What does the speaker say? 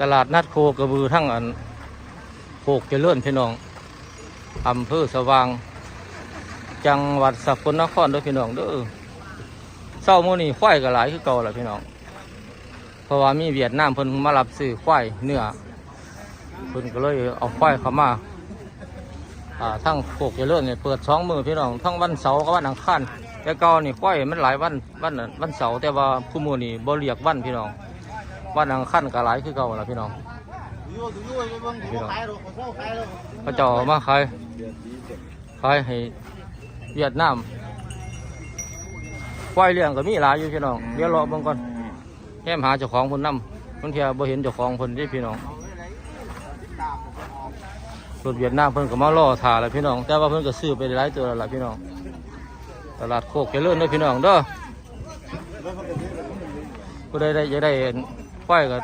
ตลาดนัดโคกระบือทั้งอันโคกเจริญพี่น้อง อำเภอสว่าง จังหวัดสกลนครด้วยพี่น้องเด้อเศร้าโมนี้ควายก็หลายคือเก่าแหละพี่น้อง เพราะว่ามีเวียดนามเพิ่นมารับซื้อควายเนื้อเพิ่นก็เลยเอาควายเข้ามาอ่าทั้งโคกเจริญเนี่ยเปิดสองมือพี่น้อง ทั้งวันเสาร์กับวันอังคารแต่เก่านี่ควายมันหลายวันวันวันเสาร์แต่ว่าผู้มือนี่บ่เรียกวันพี่น้อง วันอังคารก็หลายคือเก่าล่ะพี่น้องพี่น้องพระเจ้าเอามาขายขายให้เวียดนามควายเลี้ยงก็มีหลายอยู่พี่น้องเดี๋ยวรอเบิ่งก่อนแค่หาเจ้าของคนนำบางทีบ่เห็นเจ้าของคนที่พี่น้องรถเวียดนามเพิ่นก็มารอถ่าแล้วพี่น้อง แต่ว่าเพิ่นก็ซื้อไปหลายตัวแล้วล่ะพี่น้อง ตลาดโคกเจริญเด้อพี่น้องเด้อผู้ใดได้จะได้ 换一个